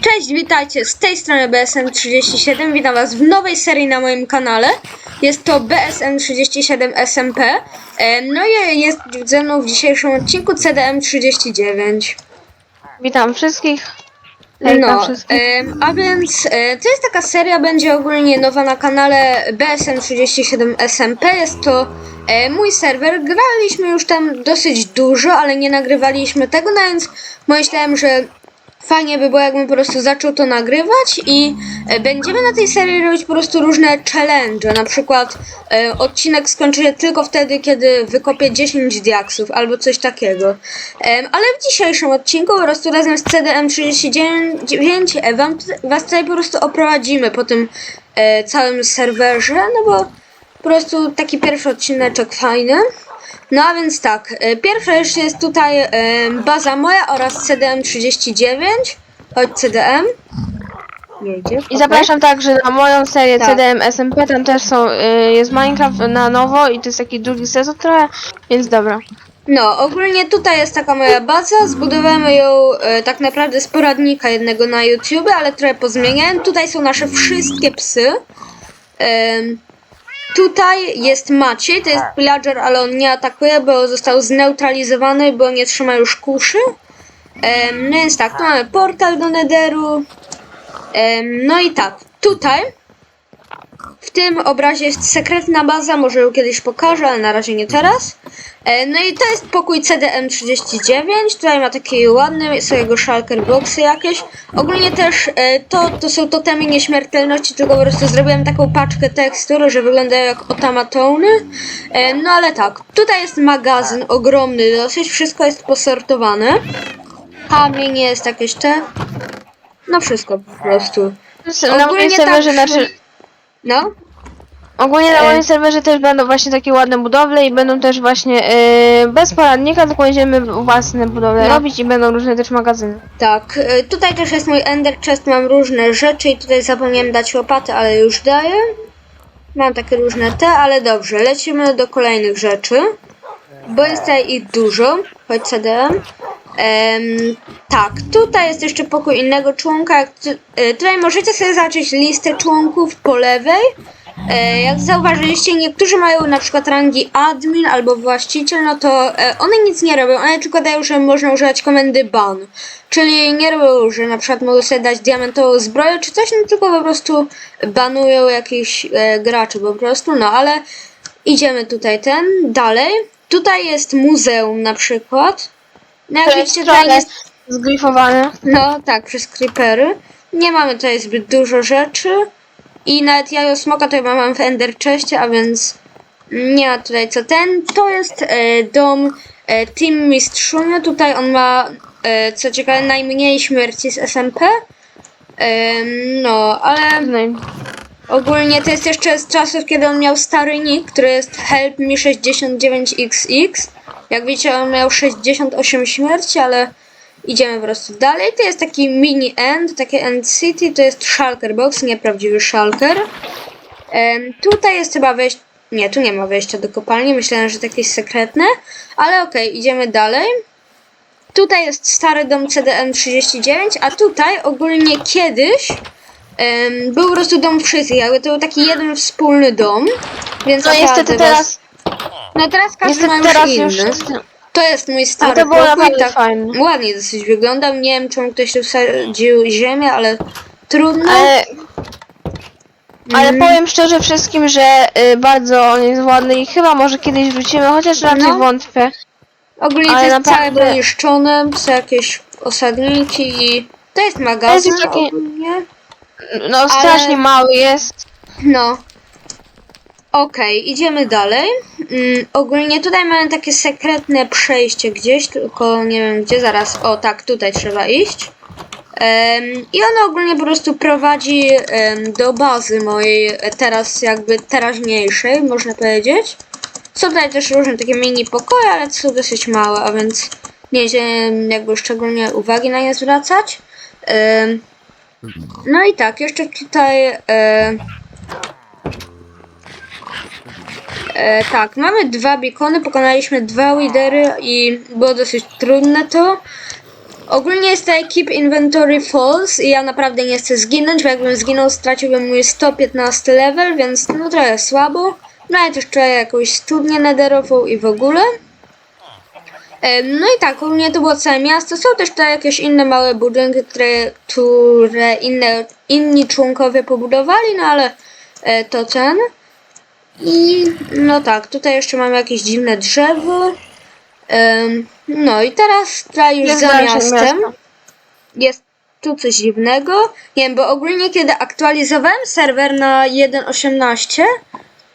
Cześć, witajcie z tej strony BSM37. Witam Was w nowej serii na moim kanale. Jest to BSM37 SMP. Em, No i jest ze mną w dzisiejszym odcinku CDM39. Witam wszystkich. Hejka No, wszystkich. em, a więc e, to jest taka seria, będzie ogólnie nowa na kanale BSM37 SMP. Jest to e, mój serwer. Graliśmy już tam dosyć dużo, ale nie nagrywaliśmy tego, no więc myślałem, że fajnie by było, jakbym po prostu zaczął to nagrywać i e, będziemy na tej serii robić po prostu różne challenge. Na przykład e, odcinek skończy się tylko wtedy, kiedy wykopię 10 diaksów albo coś takiego. Ale w dzisiejszym odcinku po prostu razem z CDM39 e, wam, was tutaj po prostu oprowadzimy po tym całym serwerze, no bo po prostu taki pierwszy odcineczek fajny. No a więc tak, e, pierwsza jeszcze jest tutaj e, baza moja oraz CDM39. Chodź CDM. I zapraszam także na moją serię Tak. CDM SMP, tam też są, y, jest Minecraft na nowo i to jest taki drugi sezon trochę, więc dobra. No, ogólnie tutaj jest taka moja baza. Zbudowałem ją e, tak naprawdę z poradnika jednego na YouTube, ale trochę pozmieniałem. Tutaj są nasze wszystkie psy. Em, tutaj jest Maciej, to jest pillager, ale on nie atakuje, bo został zneutralizowany, bo nie trzyma już kuszy. Em, no więc tak, tu mamy portal do Netheru. Em, no i tak, tutaj w tym obrazie jest sekretna baza, może ją kiedyś pokażę, ale na razie nie teraz. E, No i to jest pokój CDM39, tutaj ma takie ładne sobie jego shulker boxy jakieś. Ogólnie też e, to, to są totemy nieśmiertelności, tylko po prostu zrobiłem taką paczkę tekstur, że wyglądają jak otamatony. E, No ale tak, tutaj jest magazyn ogromny dosyć, wszystko jest posortowane. Kamień jest jakieś te... No wszystko po prostu. Na Ogólnie moim serwerze, tak- znaczy, No, ogólnie na E. moim serwerze też będą właśnie takie ładne budowle i będą też właśnie y, bez poradnika, tylko będziemy własne budowle No. robić i będą różne też magazyny. Tak, y, tutaj też jest mój Ender Chest, mam różne rzeczy i tutaj zapomniałem dać łopaty, ale już daję. Mam takie różne te, ale dobrze, lecimy do kolejnych rzeczy, bo jest tutaj ich dużo. Chodź CDM. Em, tak, tutaj jest jeszcze pokój innego członka. Y, tutaj możecie sobie zobaczyć listę członków po lewej. E, Jak zauważyliście, niektórzy mają na przykład rangi admin albo właściciel, no to e, one nic nie robią, one tylko dają, że można używać komendy ban. Czyli nie robią, że na przykład mogą sobie dać diamentową zbroję czy coś, no tylko po prostu banują jakichś e, graczy po prostu, no ale idziemy tutaj ten, dalej. Tutaj jest muzeum na przykład. No widzicie, tutaj trochę jest zgrifowane. no tak, przez creepery. Nie mamy tutaj zbyt dużo rzeczy. I nawet jajo smoka tutaj mam w Ender Chestie, a więc nie ma tutaj co ten. To jest e, dom e, Team Mistrzunia. Tutaj on ma, e, co ciekawe, najmniej śmierci z SMP. Em, no, ale ogólnie to jest jeszcze z czasów, kiedy on miał stary nick, który jest Help Me 69XX. Jak widzicie, on miał 68 śmierci, ale idziemy po prostu dalej. To jest taki mini end, takie end city, to jest shulker box, nieprawdziwy shulker. Em, tutaj jest chyba wejście, nie, tu nie ma wejścia do kopalni, myślałem, że to jakieś sekretne, ale okej, idziemy dalej. Tutaj jest stary dom CDM39, a tutaj ogólnie kiedyś em, był po prostu dom wszystkich, jakby to był taki jeden wspólny dom, więc No niestety teraz, no teraz każdy ma niestety już teraz już. To jest mój stary to było pokój, naprawdę tak fajne. ładnie dosyć wyglądał. Nie wiem, czemu ktoś tu wsadził ziemię, ale trudno. Ale, ale Mm. powiem szczerze wszystkim, że y, bardzo on jest ładny i chyba może kiedyś wrócimy, chociaż raczej No. wątpię. Ogólnie to ale jest całe naprawdę- poniszczone, są jakieś osadniki i to jest magazyn jest taki- ogólnie. No strasznie mały jest. No. Okej, idziemy dalej. Mm, ogólnie tutaj mamy takie sekretne przejście gdzieś, tylko nie wiem gdzie zaraz. O tak, tutaj trzeba iść. Em, I ono ogólnie po prostu prowadzi em, do bazy mojej e, teraz jakby teraźniejszej, można powiedzieć. Są tutaj też różne takie mini pokoje, ale są dosyć małe, a więc nie będziemy jakby szczególnie uwagi na nie zwracać. Em, no i tak, jeszcze tutaj e, E, tak, mamy dwa beacony, pokonaliśmy dwa widery i było dosyć trudne to. Ogólnie jest tutaj Keep Inventory False i ja naprawdę nie chcę zginąć, bo jakbym zginął, straciłbym mój 115 level, więc no trochę słabo. No ale też czuję jakąś studnię nederową i w ogóle. Em, No i tak, ogólnie to było całe miasto. Są też tutaj jakieś inne małe budynki, które, które inne, inni członkowie pobudowali, no ale e, to ten. I no tak, tutaj jeszcze mamy jakieś dziwne drzewo. No i teraz tutaj już Jest za dalsze miastem miasto. jest tu coś dziwnego. Nie wiem, bo ogólnie kiedy aktualizowałem serwer na 1.18,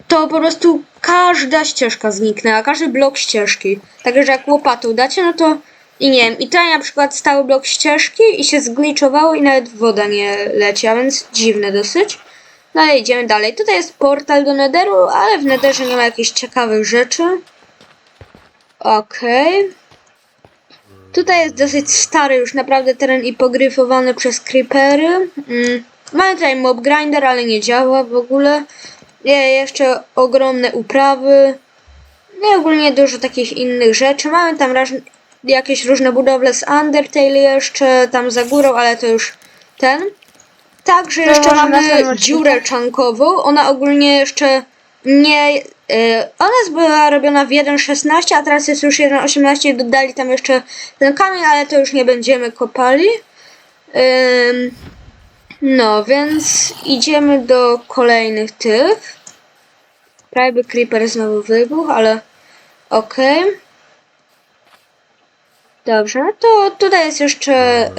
to po prostu każda ścieżka zniknęła, każdy blok ścieżki. Także, że jak łopatą dacie, no to i nie wiem, i tutaj na przykład stały blok ścieżki i się zgliczowało i nawet woda nie leci, a więc dziwne dosyć. No ale idziemy dalej. Tutaj jest portal do Netheru, ale w Netherze nie ma jakichś ciekawych rzeczy. Okej. Tutaj jest dosyć stary już naprawdę teren i pogryfowany przez creepery. Mm. Mamy tutaj mob grinder, ale nie działa w ogóle. Je, jeszcze ogromne uprawy. No i ogólnie dużo takich innych rzeczy. Mamy tam jakieś różne budowle z Undertale jeszcze tam za górą, ale to już ten. Także jeszcze mamy dziurę czankową. Ona ogólnie jeszcze nie. y, ona była robiona w 1.16, a teraz jest już 1.18 i dodali tam jeszcze ten kamień, ale to już nie będziemy kopali. Ym, no, więc idziemy do kolejnych tych. Prawie by creeper znowu wybuchł, ale okej. Dobrze, no to tutaj jest jeszcze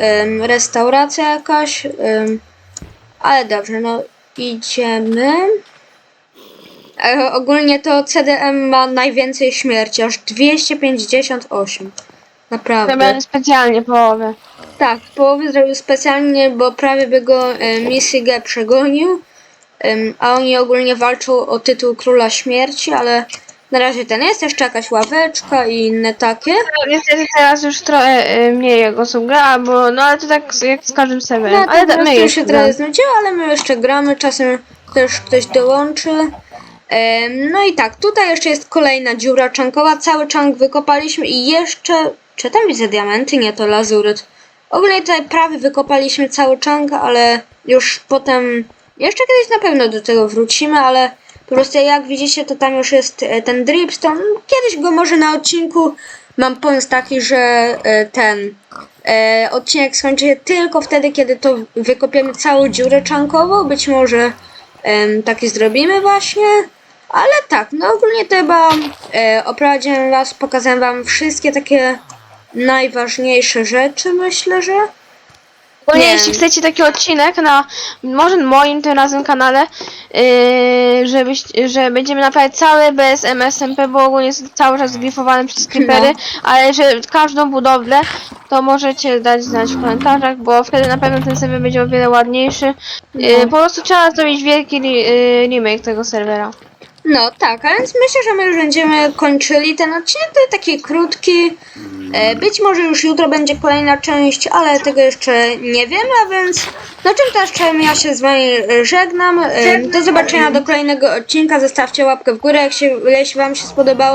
restauracja jakaś. Ale dobrze, no idziemy. E, ogólnie to CDM ma najwięcej śmierci, aż 258. Naprawdę. Zrobiony specjalnie połowę. Tak, połowy zrobił specjalnie, bo prawie by go e, Missy G przegonił. Em, a oni ogólnie walczą o tytuł Króla Śmierci, ale na razie ten jest jeszcze jakaś ławeczka i inne takie. Niestety teraz już trochę y, mniej osób gra, bo no ale to tak z- jak z każdym serwerem. No to ale da- my jeszcze się trochę gramy. znudziło, ale my jeszcze gramy, czasem też ktoś dołączy. Em, no i tak, tutaj jeszcze jest kolejna dziura czankowa, cały czank wykopaliśmy i jeszcze, czy tam widzę diamenty? Nie, to lazuryt. Ogólnie tutaj prawie wykopaliśmy cały czank, ale już potem, jeszcze kiedyś na pewno do tego wrócimy, ale po prostu jak widzicie, to tam już jest e, ten dripstone. Kiedyś go może na odcinku mam pomysł taki, że e, ten e, odcinek skończy się tylko wtedy, kiedy to wykopiemy całą dziurę czankową. Być może taki zrobimy właśnie. Ale tak, no ogólnie to chyba oprowadziłem was, pokazałem wam wszystkie takie najważniejsze rzeczy, myślę, że. Ogólnie Nie. jeśli chcecie taki odcinek na może moim tym razem kanale, yy, żebyś, że będziemy naprawiać cały bez MSMP, bo ogólnie jest cały czas zgrifowany przez creepery, ale że każdą budowlę to możecie dać znać w komentarzach, bo wtedy na pewno ten serwer będzie o wiele ładniejszy. Yy, po prostu trzeba zrobić wielki re, yy, remake tego serwera. No tak, a więc myślę, że my już będziemy kończyli ten odcinek. To taki krótki. E, być może już jutro będzie kolejna część, ale tego jeszcze nie wiem, a więc no tymczasem ja się z wami e, żegnam. E, do zobaczenia do kolejnego odcinka. Zostawcie łapkę w górę, jak się, jeśli wam się spodobało.